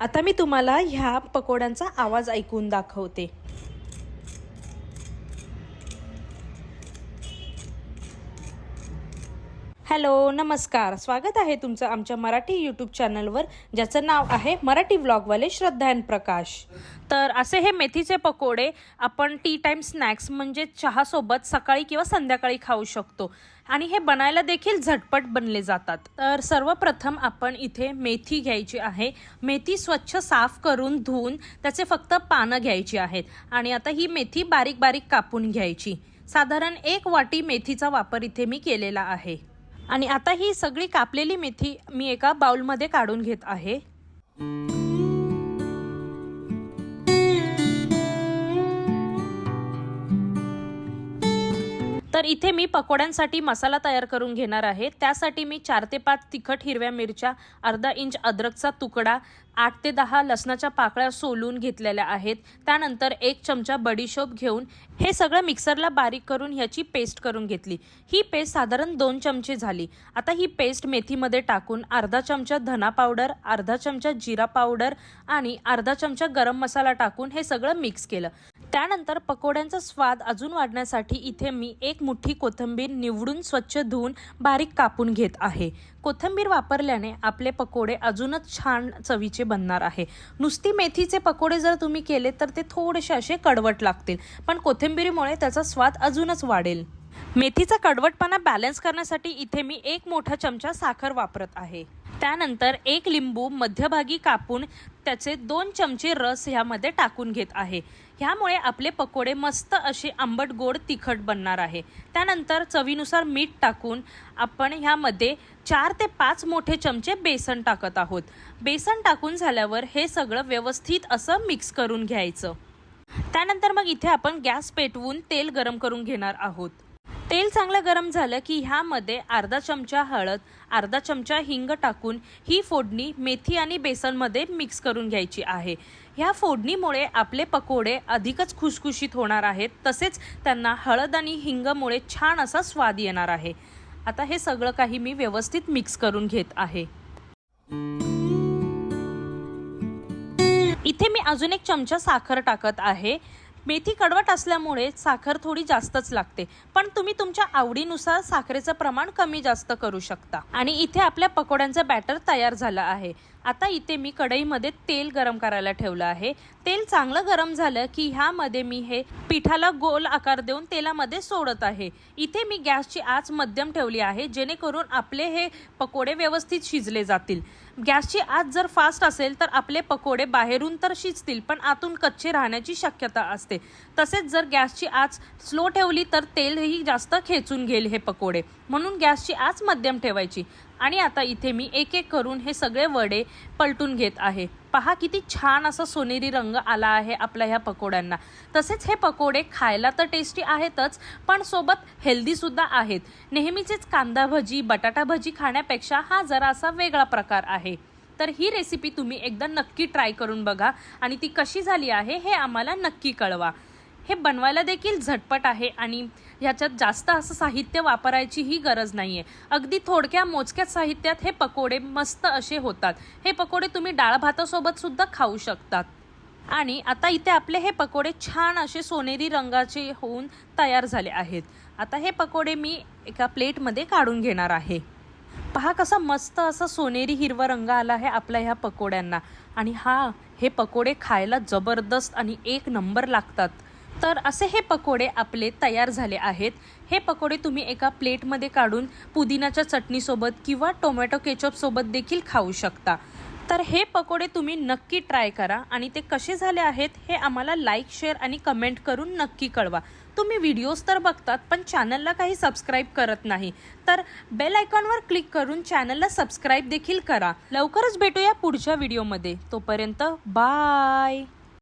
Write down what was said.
आता मी तुम्हाला ह्या पकोड्यांचा आवाज ऐकून दाखवते. हॅलो नमस्कार. स्वागत आहे तुमचं आमच्या मराठी यूट्यूब चॅनलवर ज्याचं नाव आहे मराठी व्लॉगवाले श्रद्धान प्रकाश. तर असे हे मेथीचे पकोडे आपण टी टाईम स्नॅक्स म्हणजे चहासोबत सकाळी किंवा संध्याकाळी खाऊ शकतो. आणि हे बनायला देखील झटपट बनले जातात. तर सर्वप्रथम आपण इथे मेथी घ्यायची आहे. मेथी स्वच्छ साफ करून धुवून त्याचे फक्त पानं घ्यायची आहेत. आणि आता ही मेथी बारीक बारीक कापून घ्यायची. साधारण एक वाटी मेथीचा वापर इथे मी केलेला आहे. आणि आता ही सगळी कापलेली मेथी मी एका बाउलमध्ये काढून घेत आहे. तर इथे मी पकोड्यांसाठी मसाला तयार करून घेणार आहे. त्यासाठी मी चार ते पाच तिखट हिरव्या मिरच्या अर्धा इंच अद्रकचा तुकडा आठ ते दहा लसणाच्या पाकळ्या सोलून घेतलेल्या आहेत. त्यानंतर एक चमचा बडीशोप घेऊन हे सगळं मिक्सरला बारीक करून ह्याची पेस्ट करून घेतली. ही पेस्ट साधारण दोन चमचे झाली. आता ही पेस्ट मेथीमध्ये टाकून अर्धा चमचा धना पावडर अर्धा चमचा जिरा पावडर आणि अर्धा चमचा गरम मसाला टाकून हे सगळं मिक्स केलं. त्यानंतर पकोड्यांचा स्वाद अजून वाढण्यासाठी इथे मी एक मुठ्ठी कोथिंबीर निवडून स्वच्छ धुवून बारीक कापून घेत आहे. कोथिंबीर वापरल्याने आपले पकोडे अजूनच छान चवीचे बनणार आहे. नुसती मेथीचे पकोडे जर तुम्ही केले तर ते थोडेसे असे कडवट लागतील पण कोथिंबीरीमुळे त्याचा स्वाद अजूनच वाढेल. मेथीचा कडवटपणा बॅलन्स करण्यासाठी इथे मी एक मोठा चमचा साखर वापरत आहे. त्यानंतर एक लिंबू मध्यभागी कापून त्याचे दोन चमचे रस ह्यामध्ये टाकून घेत आहे. ह्यामुळे आपले पकोडे मस्त असे आंबट गोड तिखट बनणार आहे. त्यानंतर चवीनुसार मीठ टाकून आपण ह्यामध्ये चार ते पाच मोठे चमचे बेसन टाकत आहोत. बेसन टाकून झाल्यावर हे सगळं व्यवस्थित असं मिक्स करून घ्यायचं. त्यानंतर मग इथे आपण गॅस पेटवून तेल गरम करून घेणार आहोत. तेल चांगलं गरम झालं की ह्यामध्ये अर्धा चमचा हळद अर्धा चमचा हिंग टाकून ही फोडणी मेथी आणि बेसनमध्ये मिक्स करून घ्यायची आहे. ह्या फोडणीमुळे आपले पकोडे अधिकच खुशखुशीत होणार आहेत. तसेच त्यांना हळद आणि हिंगमुळे छान असा स्वाद येणार आहे. आता हे सगळं काही मी व्यवस्थित मिक्स करून घेत आहे. इथे मी अजून एक चमचा साखर टाकत आहे. मेथी कडवट असल्यामुळे साखर थोडी जास्तच लागते. पण तुम्ही तुमच्या आवडीनुसार साखरेचं प्रमाण कमी जास्त करू शकता. आणि इथे आपल्या पकोड्यांचं बॅटर तयार झालं आहे. आता इथे मी कढईमध्ये तेल गरम करायला ठेवलं आहे. तेल चांगलं गरम झालं की ह्यामध्ये मी हे पिठाला गोल आकार देऊन तेलामध्ये सोडत आहे. इथे मी गॅसची आच मध्यम ठेवली आहे जेणेकरून आपले हे पकोडे व्यवस्थित शिजले जातील. गॅसची आच जर फास्ट असेल तर आपले पकोडे बाहेरून तर शिजतील पण आतून कच्चे राहण्याची शक्यता असते. तसेच जर गॅसची आच स्लो ठेवली तर तेलही जास्त खेचून घेईल हे पकोडे. म्हणून गॅसची आच मध्यम ठेवायची. आणि आता इथे मी एक एक करून हे सगळे वडे पलटून घेत आहे. पहा किती छान असा सोनेरी रंग आला आहे आपल्या ह्या पकोड्यांना. तसेच हे पकोडे खायला तर टेस्टी आहेतच पण सोबत हेल्दीसुद्धा आहेत. नेहमीचेच कांदा भजी बटाटा भजी खाण्यापेक्षा हा जरासा वेगळा प्रकार आहे. तर ही रेसिपी तुम्ही एकदा नक्की ट्राय करून बघा आणि ती कशी झाली आहे हे आम्हाला नक्की कळवा. हे बनवायला देखील झटपट आहे आणि ह्याच्यात जास्त असं साहित्य वापरायचीही गरज नाही आहे अगदी थोडक्या मोजक्या साहित्यात हे पकोडे मस्त असे होतात. हे पकोडे तुम्ही डाळ भातासोबत सुद्धा खाऊ शकतात. आणि आता इथे आपले हे पकोडे छान असे सोनेरी रंगाचे होऊन तयार झाले आहेत. आता हे पकोडे मी एका प्लेटमध्ये काढून घेणार आहे. पहा कसा मस्त असा सोनेरी हिरवा रंग आला आहे आपल्या ह्या पकोड्यांना. आणि हा हे पकोडे खायला जबरदस्त आणि एक नंबर लागतात. तर असे हे पकोडे आपले तयार झाले आहेत. हे पकोडे तुम्ही एका प्लेटमध्ये काढून पुदिनाच्या चटणीसोबत किंवा टोमॅटो केचपसोबत देखील खाऊ शकता. तर हे पकोडे तुम्ही नक्की ट्राय करा आणि ते कसे झाले आहेत हे आम्हाला लाईक शेअर आणि कमेंट करून नक्की कळवा. तुम्ही व्हिडिओज तर बघतात पण चॅनलला काही सबस्क्राईब करत नाही. तर बेल आयकॉनवर क्लिक करून चॅनलला सबस्क्राईब देखील करा. लवकरच भेटूया पुढच्या व्हिडिओमध्ये. तोपर्यंत बाय!